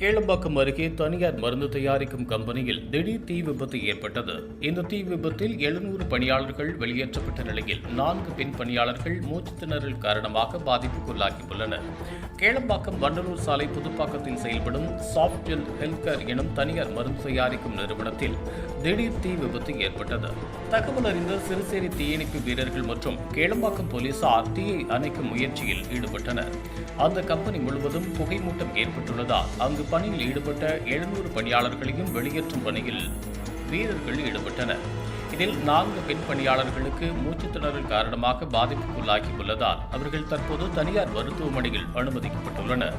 கேளம்பாக்கம் அருகே தனியார் மருந்து தயாரிக்கும் கம்பெனியில் திடீர் தீ விபத்து ஏற்பட்டது. இந்த தீ விபத்தில் எழுநூறு பணியாளர்கள் வெளியேற்றப்பட்ட நிலையில் நான்கு பெண் பணியாளர்கள் மூச்சு திணறல் காரணமாக பாதிப்புக்குள்ளாகியுள்ளனர். கேளம்பாக்கம் வண்டலூர் சாலை புதுப்பாக்கத்தில் செயல்படும் சாஃப்ட்வெல் ஹெல்த்கேர் எனும் தனியார் மருந்து தயாரிக்கும் நிறுவனத்தில் திடீர் தீ விபத்து ஏற்பட்டது. தகவல் அறிந்த சிறுசேரி தீயணைப்பு வீரர்கள் மற்றும் கேளம்பாக்கம் போலீசார் தீயை அணைக்கும் முயற்சியில் ஈடுபட்டனர். அந்த கம்பெனி முழுவதும் புகைமூட்டம் ஏற்பட்டுள்ளதால் அங்கு பணியில் ஈடுபட்ட எழுநூறு பணியாளர்களையும் வெளியேற்றும் பணியில் வீரர்கள் ஈடுபட்டனர். இதில் நான்கு பெண் பணியாளர்களுக்கு மூச்சுத்திணறல் காரணமாக பாதிப்புக்குள்ளாகியுள்ளதால் அவர்கள் தற்போது தனியார் மருத்துவமனையில் அனுமதிக்கப்பட்டுள்ளனர்.